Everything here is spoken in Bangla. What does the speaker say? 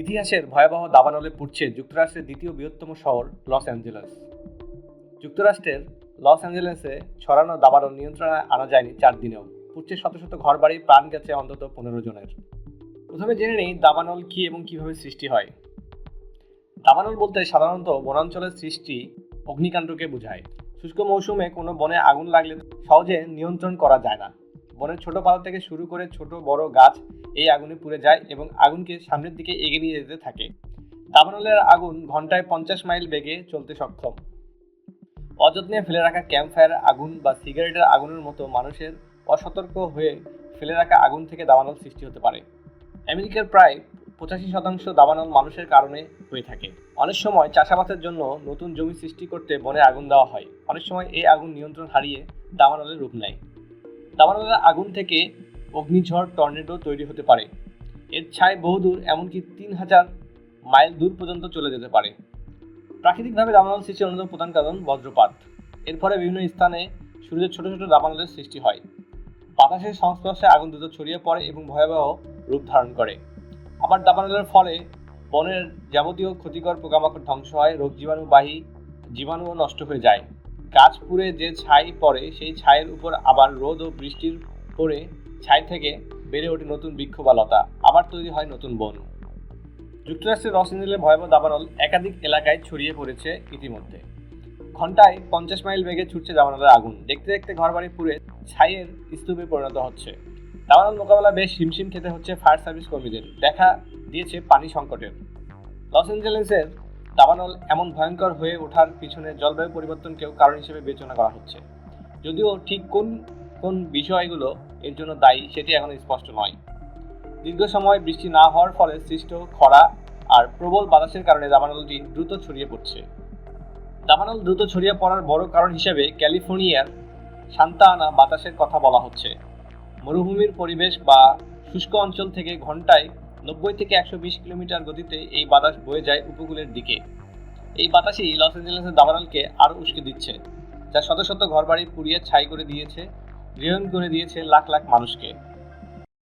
ইতিহাসের ভয়াবহ দাবানলে পুড়ছে যুক্তরাষ্ট্রের দ্বিতীয় বৃহত্তম শহর লস অ্যাঞ্জেলেস। যুক্তরাষ্ট্রের লস অ্যাঞ্জেলেসে ছড়ানো দাবানল নিয়ন্ত্রণে আনা যায়নি চার দিনেও। পুড়ছে শত শত ঘর ঘরবাড়ি, প্রাণ গেছে অন্তত পনেরো জনের। প্রথমে জেনে নেই দাবানল কী এবং কীভাবে সৃষ্টি হয়। দাবানল বলতে সাধারণত বনাঞ্চলের সৃষ্টি অগ্নিকাণ্ডকে বোঝায়। শুষ্ক মৌসুমে কোনো বনে আগুন লাগলে সহজে নিয়ন্ত্রণ করা যায় না। বনের ছোট পাতা থেকে শুরু করে ছোট বড় গাছ এই আগুনে পুড়ে যায় এবং আগুনকে সামনের দিকে এগিয়ে নিয়ে যেতে থাকে। দাবানলের আগুন ঘন্টায় পঞ্চাশ মাইল বেগে চলতে সক্ষম। অযত্নে ফেলে রাখা ক্যাম্প ফায়ার আগুন বা সিগারেটের আগুনের মতো মানুষের অসতর্ক হয়ে ফেলে রাখা আগুন থেকে দাবানল সৃষ্টি হতে পারে। আমেরিকার প্রায় পঁচাশি শতাংশ দাবানল মানুষের কারণে হয়ে থাকে। অনেক সময় চাষাবাসের জন্য নতুন জমি সৃষ্টি করতে বনে আগুন দেওয়া হয়। অনেক সময় এই আগুন নিয়ন্ত্রণ হারিয়ে দাবানলের রূপ নেয়। দাবানলের আগুন থেকে অগ্নিঝড়, টর্নেডো তৈরি হতে পারে। এর ছায় বহুদূর, এমনকি তিন হাজার মাইল দূর পর্যন্ত চলে যেতে পারে। প্রাকৃতিকভাবে দাবানল সৃষ্টির অন্যতম প্রধান কারণ বজ্রপাত। এর ফলে বিভিন্ন স্থানে সূর্যের ছোট ছোট দাবানলের সৃষ্টি হয়। বাতাসের সংস্পর্শে আগুন দ্রুত ছড়িয়ে পড়ে এবং ভয়াবহ রূপ ধারণ করে। আবার দাবানলের ফলে বনের যাবতীয় ক্ষতিকর পোকামাকড় ধ্বংস হয়, রোগ জীবাণুবাহী জীবাণুও নষ্ট হয়ে যায়। গাছ পুড়ে যে ছাই পড়ে, সেই ছাইয়ের উপর আবার রোদ ও বৃষ্টির পরে ছাই থেকে বেড়ে ওঠে নতুন বৃক্ষ বা লতা, আবার তৈরি হয় নতুন বন। যুক্তরাষ্ট্রের এঞ্জেলেসের ভয়াবহ দাবানল একাধিক এলাকায় ছড়িয়ে পড়েছে ইতিমধ্যে। ঘন্টায় পঞ্চাশ মাইল বেগে ছুটছে দাবানলের আগুন। দেখতে দেখতে ঘরবাড়ি পুড়ে ছাইয়ের স্তূপে পরিণত হচ্ছে। দাবানল মোকাবেলা বেশ হিমশিম খেতে হচ্ছে ফায়ার সার্ভিস কর্মীদের। দেখা দিয়েছে পানি সংকটের। লস অ্যাঞ্জেলেসের দাবানল এমন ভয়ঙ্কর হয়ে ওঠার পিছনে জলবায়ু পরিবর্তনকেও কারণ হিসেবে বিবেচনা করা হচ্ছে। যদিও ঠিক কোন কোন বিষয়গুলো এর জন্য দায়ী সেটি এখনও স্পষ্ট নয়। দীর্ঘ সময় বৃষ্টি না হওয়ার ফলে সৃষ্ট খরা আর প্রবল বাতাসের কারণে দাবানলটি দ্রুত ছড়িয়ে পড়ছে। দাবানল দ্রুত ছড়িয়ে পড়ার বড় কারণ হিসেবে ক্যালিফোর্নিয়ার শান্তা আনা বাতাসের কথা বলা হচ্ছে। মরুভূমির পরিবেশ বা শুষ্ক অঞ্চল থেকে ঘন্টায় নব্বই থেকে একশো বিশ কিলোমিটার গতিতে এই বাতাস বয়ে যায় উপকূলের দিকে। এই বাতাসই লস অ্যাঞ্জেলেসের দাবানলকে আরও উস্কে দিচ্ছে, যা শত শত ঘরবাড়ি পুড়িয়ে ছাই করে দিয়েছে গৃহহীন করে দিয়েছে লাখ লাখ মানুষকে।